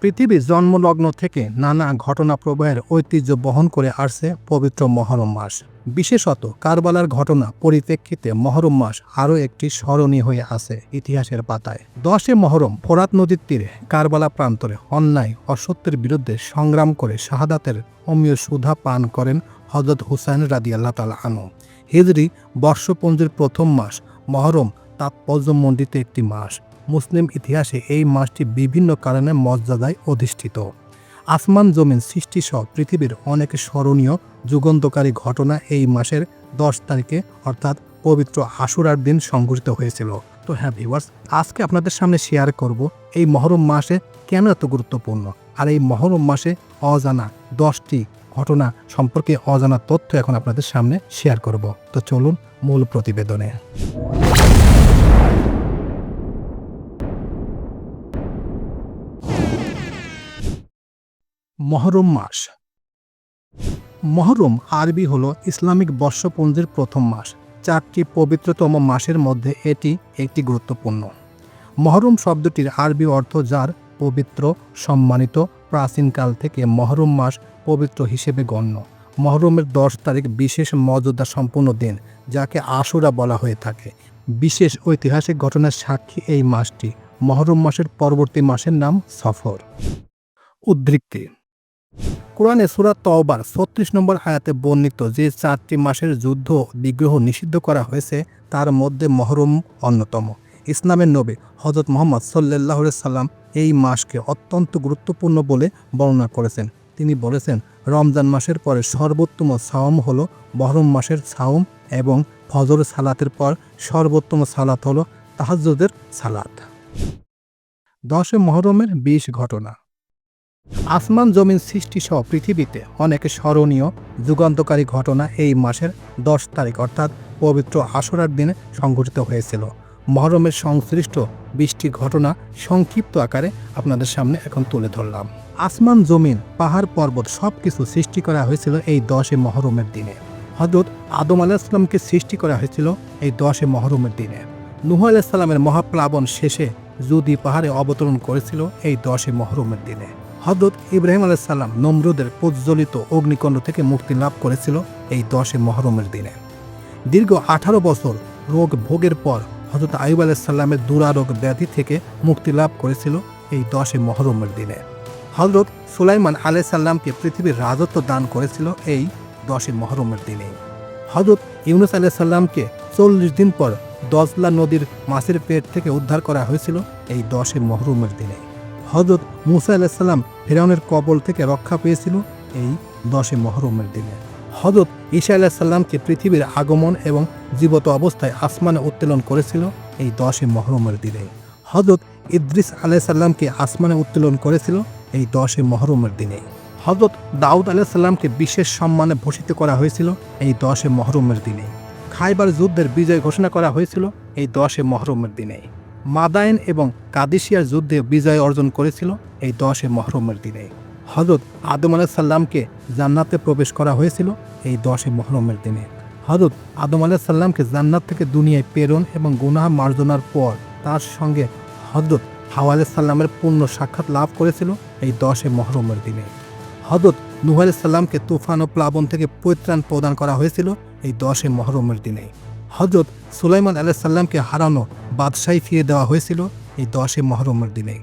পৃথিবীর জন্মলগ্ন থেকে নানা ঘটনা প্রবাহের ঐতিহ্য বহন করে আসছে পবিত্র মহরম মাস। বিশেষত কারবালার ঘটনা পরিপ্রেক্ষিতে মহরম মাস আরও একটি স্মরণীয় হয়ে আছে ইতিহাসের পাতায়। দশে মহরম ফোরাত নদীর তীরে কারবালা প্রান্তরে অন্যায় অসত্যের বিরুদ্ধে সংগ্রাম করে শাহাদাতের অমীয় সুধা পান করেন হজরত হুসাইন রাদিয়াল্লাহ তাল আনু হিজরি বর্ষপঞ্জির প্রথম মাস, মহরম তাৎপর্যমণ্ডিত একটি মাস। মুসলিম ইতিহাসে এই মাসটি বিভিন্ন কারণে মর্যাদায় অধিষ্ঠিত। আসমান জমিন সৃষ্টি সহ পৃথিবীর অনেক স্মরণীয় যুগান্তকারী ঘটনা এই মাসের দশ তারিখে, অর্থাৎ পবিত্র আশুরার দিন সংঘটিত হয়েছিল। তো হ্যাঁ ভিউয়ার্স আজকে আপনাদের সামনে শেয়ার করব এই মহরম মাসে কেন এত গুরুত্বপূর্ণ? আর এই মহরম মাসে অজানা দশটি ঘটনা সম্পর্কে অজানা তথ্য এখন আপনাদের সামনে শেয়ার করব। তো চলুন মূল প্রতিবেদনে। মহরম মাস। মহরম আরবি হল ইসলামিক বর্ষপঞ্জির প্রথম মাস। চারটি পবিত্রতম মাসের মধ্যে এটি একটি গুরুত্বপূর্ণ। মহরম শব্দটির আরবি অর্থ যার পবিত্র, সম্মানিত, প্রাচীনকাল থেকে মহরম মাস পবিত্র হিসেবে গণ্য। মহরমের দশ তারিখ বিশেষ মর্যাদা সম্পন্ন দিন, যাকে আশুরা বলা হয়ে থাকে। বিশেষ ঐতিহাসিক ঘটনার সাক্ষী এই মাসটি। মহরম মাসের পরবর্তী মাসের নাম সফর। উদ্বৃত্তি কোরআনে সুরাত তওবার ছত্রিশ নম্বর আয়াতে বর্ণিত যে চারটি মাসের যুদ্ধ বিগ্রহ নিষিদ্ধ করা হয়েছে, তার মধ্যে মহরম অন্যতম। ইসলামের নবী হজরত মোহাম্মদ সাল্লাহ সাল্লাম এই মাসকে অত্যন্ত গুরুত্বপূর্ণ বলে বর্ণনা করেছেন। তিনি বলেছেন, রমজান মাসের পরে সর্বোত্তম সাওম হল মহরম মাসের সাওম এবং ফজর সালাতের পর সর্বোত্তম সালাত হল তাহাজ্জুদের সালাত। দশে মহরমের বিশ ঘটনা। আসমান জমিন সৃষ্টি সহ পৃথিবীতে অনেক স্মরণীয় যুগান্তকারী ঘটনা এই মাসের দশ তারিখ, অর্থাৎ পবিত্র আশুরার দিনে সংঘটিত হয়েছিল। মহরমের সংশ্লিষ্ট বিশটি ঘটনা সংক্ষিপ্ত আকারে আপনাদের সামনে এখন তুলে ধরলাম। আসমান জমিন, পাহাড় পর্বত সব কিছু সৃষ্টি করা হয়েছিল এই দশে মহরমের দিনে। হজরত আদম আলাহিসাল্লামকে সৃষ্টি করা হয়েছিল এই দশে মহরমের দিনে। নুহ আলাইসাল্লামের মহাপ্লাবন শেষে জুদি পাহাড়ে অবতরণ করেছিল এই দশে মহরমের দিনে। হজরত ইব্রাহিম আলাইসাল্লাম নমরুদের প্রজ্বলিত অগ্নিকণ্ড থেকে মুক্তি লাভ করেছিল এই দশে মহরমের দিনে। দীর্ঘ আঠারো বছর রোগ ভোগের পর হজরত আইব আলাইসাল্লামের দুরারোগ ব্যাধি থেকে মুক্তি লাভ করেছিল এই দশে মহরমের দিনে। হজরত সুলাইমান আলাইসাল্লামকে পৃথিবীর রাজত্ব দান করেছিল এই দশে মহরমের দিনে। হজরত ইউনুস আলাইসাল্লামকে চল্লিশ দিন পর দজলা নদীর মাছের পেট থেকে উদ্ধার করা হয়েছিল এই দশে মহরমের দিনে। হজরত মুসা আলাহিসাল্লাম ফেরাউনের কবল থেকে রক্ষা পেয়েছিল এই দশে মহরমের দিনে। হজরত ঈশা আলাহিসাল্লামকে পৃথিবীর আগমন এবং জীবত অবস্থায় আসমানে উত্তোলন করেছিল এই দশে মহরমের দিনে। হজরত ইদ্রিস আলাইসাল্লামকে আসমানে উত্তোলন করেছিল এই দশে মহরমের দিনে। হজরত দাউদ আলাইসাল্লামকে বিশেষ সম্মানে ভূষিত করা হয়েছিল এই দশে মহরমের দিনে। খাইবার যুদ্ধের বিজয় ঘোষণা করা হয়েছিল এই দশে মহরমের দিনে। মাদায়েন এবং কাদিসিয়ার যুদ্ধে বিজয় অর্জন করেছিল এই দশে মহরমের দিনে। হজরত আদম আলাহিসাল্লামকে জান্নাতে প্রবেশ করা হয়েছিল এই দশে মহরমের দিনে। হজরত আদম আলাহিসাল্লামকে জান্নাত থেকে দুনিয়ায় প্রেরণ এবং গুনাহ মার্জনার পর তার সঙ্গে হজরত হাওয়া আলাইসাল্লামের পূর্ণ সাক্ষাৎ লাভ করেছিল এই দশে মহরমের দিনে। হজরত নুহ আলাইসাল্লামকে তুফান ও প্লাবন থেকে পরিত্রাণ প্রদান করা হয়েছিল এই দশে মহরমের দিনে। হজরত সুলাইমান আলাইসাল্লামকে হারানো বাদশাহী ফিরে দেওয়া হয়েছিল এই দশে মহরমের দিনে।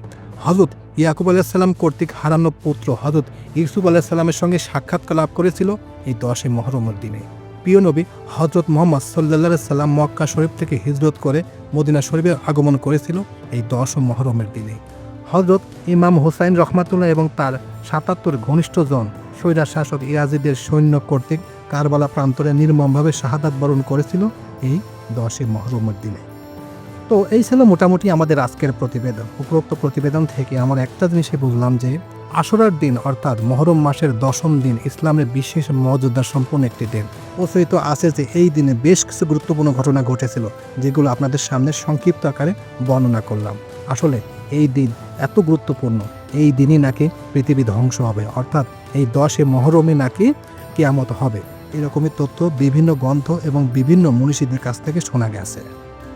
হজরত ইয়াকুব আলাইসাল্লাম কর্তৃক হারানো পুত্র হজরত ইউসুফ আলাইসাল্লামের সঙ্গে সাক্ষাৎকার লাভ করেছিল এই দশে মহরমের দিনে। প্রিয় নবী হজরত মোহাম্মদ সাল্লা সাল্লাম মক্কা শরীফ থেকে হিজরত করে মদিনা শরীফে আগমন করেছিল এই দশ মহরমের দিনে। হজরত ইমাম হুসাইন রহমাতুল্লাহ এবং তার সাতাত্তর ঘনিষ্ঠজন স্বৈরা শাসক ইয়াজিদের সৈন্য কর্তৃক কারবালা প্রান্তরে নির্মমভাবে শাহাদাত বরণ করেছিল এই দশে মহরমের দিনে। তো এই ছিল মোটামুটি আমাদের আজকের প্রতিবেদন, উপরোক্ত প্রতিবেদন থেকে আমার একটা জিনিসে বুঝলাম যে আশুরার দিন অর্থাৎ মহরম মাসের দশম দিন ইসলামের বিশেষ মর্যাদা সম্পন্ন একটি দিন। প্রচলিত আছে যে এই দিনে বেশ কিছু গুরুত্বপূর্ণ ঘটনা ঘটেছিল, যেগুলো আপনাদের সামনে সংক্ষিপ্ত আকারে বর্ণনা করলাম। আসলে এই দিন এত গুরুত্বপূর্ণ, এই দিনই নাকি পৃথিবী ধ্বংস হবে, অর্থাৎ এই দশে মহরমে নাকি কেয়ামত হবে, এরকমই তথ্য বিভিন্ন গ্রন্থ এবং বিভিন্ন মনীষীদের কাছ থেকে শোনা গেছে।